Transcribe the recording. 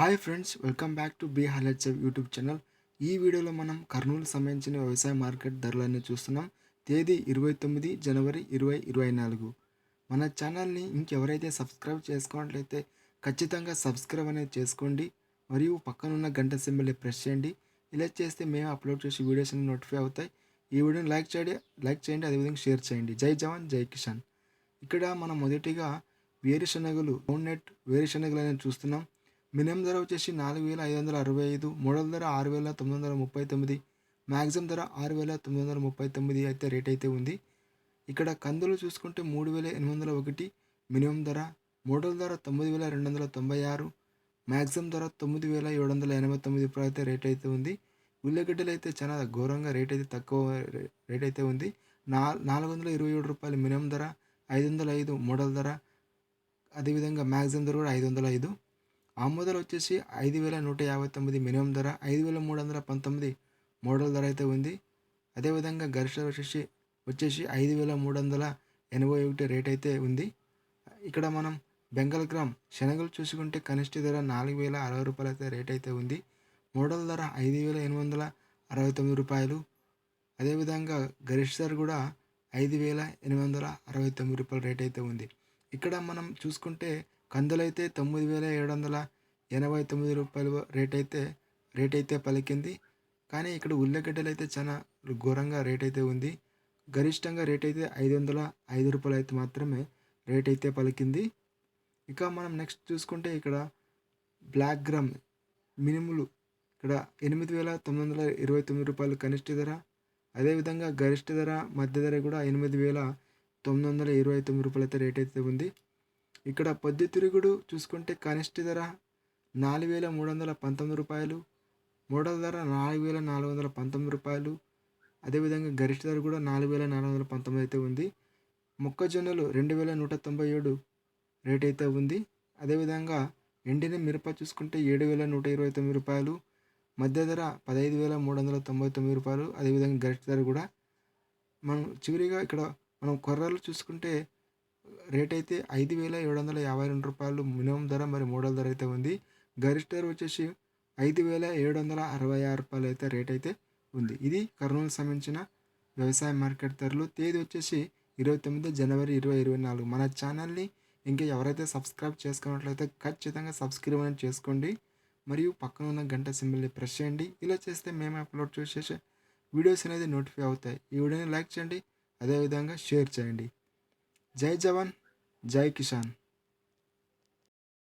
Hi friends welcome back to B highlights YouTube channel ఈ వీడియోలో మనం కర్నూలు సంబంధించిన వ్యవసాయ మార్కెట్ ధరలన్నీ చూస్తున్నాం. తేదీ ఇరవై తొమ్మిది జనవరి ఇరవై ఇరవై నాలుగు. మన ఛానల్ని ఇంకెవరైతే సబ్స్క్రైబ్ చేసుకున్నట్లయితే ఖచ్చితంగా సబ్స్క్రైబ్ అనేది చేసుకోండి. మరియు పక్కనున్న గంట సింబల్ని ప్రెస్ చేయండి. ఇలా చేస్తే మేము అప్లోడ్ చేసే వీడియోస్ అన్ని నోటిఫై అవుతాయి. ఈ వీడియోని లైక్ చేయండి లైక్ చేయండి అదేవిధంగా షేర్ చేయండి. జై జవాన్ జై కిషన్ ఇక్కడ మనం మొదటిగా వేరుశనగలు నెట్ వేరుశనగలు అనేది చూస్తున్నాం. మినిమం ధర వచ్చేసి నాలుగు వేల ఐదు వందల అరవై ఐదు మోడల్ ధర ఆరు వేల తొమ్మిది వందల ముప్పై తొమ్మిది మ్యాక్సిమం ధర ఆరు వేల తొమ్మిది వందల ముప్పై తొమ్మిది అయితే రేట్ అయితే ఉంది. ఇక్కడ కందులు చూసుకుంటే మూడు వేల ఎనిమిది వందల ఒకటి మినిమం ధర మోడల్ ధర తొమ్మిది వేల రెండు వందల తొంభై ఆరు మ్యాక్సిమం ధర తొమ్మిది వేల ఏడు వందల ఎనభై తొమ్మిది రూపాయలు అయితే రేట్ అయితే ఉంది. ఉల్లిగడ్డలు అయితే చాలా ఘోరంగా రేట్ అయితే తక్కువ రేట్ అయితే ఉంది. నా నాలుగు వందల ఇరవై ఏడు రూపాయలు మినిమం ధర ఐదు వందల ఐదు మోడల్ ధర అదేవిధంగా మ్యాక్సిమం ధర కూడా ఐదు వందల ఐదు. ఆమోదాలు వచ్చేసి ఐదు వేల నూట యాభై తొమ్మిది మినిమం ధర ఐదు వేల మూడు వందల పంతొమ్మిది మోడల్ ధర అయితే ఉంది. అదేవిధంగా గరిష్ట వచ్చేసి వచ్చేసి ఐదు వేల మూడు వందల ఎనభై ఒకటి రేట్ అయితే ఉంది. ఇక్కడ మనం బెంగాల్ గ్రామ్ శనగలు చూసుకుంటే కనిష్ట ధర నాలుగు వేల అరవై రూపాయలు అయితే రేట్ అయితే ఉంది. మోడల్ ధర ఐదు వేల ఎనిమిది వందల అరవై తొమ్మిది రూపాయలు. అదేవిధంగా గరిష్ట ధర కూడా ఐదు వేల ఎనిమిది వందల అరవై తొమ్మిది రూపాయల రేట్ అయితే ఉంది. ఇక్కడ మనం చూసుకుంటే కందులైతే తొమ్మిది వేల ఏడు వందల ఎనభై తొమ్మిది రూపాయలు రేట్ అయితే రేట్ అయితే పలికింది. కానీ ఇక్కడ ఉల్లిగడ్డలు అయితే చాలా ఘోరంగా రేట్ అయితే ఉంది. గరిష్టంగా రేట్ అయితే ఐదు వందల ఐదు రూపాయలు అయితే మాత్రమే రేట్ అయితే పలికింది. ఇక మనం నెక్స్ట్ చూసుకుంటే ఇక్కడ బ్లాక్ గ్రామ్ మినిములు ఇక్కడ ఎనిమిది వేల తొమ్మిది వందల ఇరవై తొమ్మిది రూపాయలు కనిష్ట ధర. అదేవిధంగా గరిష్ట ధర మధ్య ధర కూడా ఎనిమిది వేల తొమ్మిది వందల ఇరవై తొమ్మిది రూపాయలు అయితే రేట్ అయితే ఉంది. ఇక్కడ పొద్దుతిరుగుడు చూసుకుంటే కనిష్ట ధర నాలుగు వేల మూడు వందల పంతొమ్మిది రూపాయలు మూడవ ధర నాలుగు వేల నాలుగు వందల పంతొమ్మిది రూపాయలు అదేవిధంగా గరిష్ట ధర కూడా నాలుగు వేల నాలుగు వందల పంతొమ్మిది అయితే ఉంది. మొక్కజొన్నలు రెండు వేల నూట తొంభై ఏడు రేట్ అయితే ఉంది. అదేవిధంగా ఎండిన మిరప చూసుకుంటే ఏడు వేల నూట ఇరవై తొమ్మిది రూపాయలు మధ్య ధర పదహైదు వేల మూడు వందల తొంభై తొమ్మిది రూపాయలు అదేవిధంగా గరిష్ట ధర కూడా. మనం చివరిగా ఇక్కడ మనం కొర్రలు చూసుకుంటే రేట్ అయితే ఐదు వేల ఏడు వందల యాభై రెండు రూపాయలు మినిమం ధర మరి మోడల్ ధర అయితే ఉంది. గరిష్ట ధర వచ్చేసి ఐదు వేల ఏడు వందల అరవై ఆరు రూపాయలు అయితే రేట్ అయితే ఉంది. ఇది కర్నూలు సంబంధించిన వ్యవసాయ మార్కెట్ ధరలు. తేదీ వచ్చేసి ఇరవై తొమ్మిది జనవరి ఇరవై ఇరవై నాలుగు. మన ఛానల్ని ఇంకా ఎవరైతే సబ్స్క్రైబ్ చేసుకున్నట్లయితే ఖచ్చితంగా సబ్స్క్రైబ్ అనేది చేసుకోండి. మరియు పక్కన ఉన్న గంట సింబల్ని ప్రెస్ చేయండి. ఇలా చేస్తే మేము అప్లోడ్ చేసే వీడియోస్ అనేది నోటిఫై అవుతాయి. ఈ వీడియోని లైక్ చేయండి. అదేవిధంగా షేర్ చేయండి. జై జవాన్ జై కిసాన్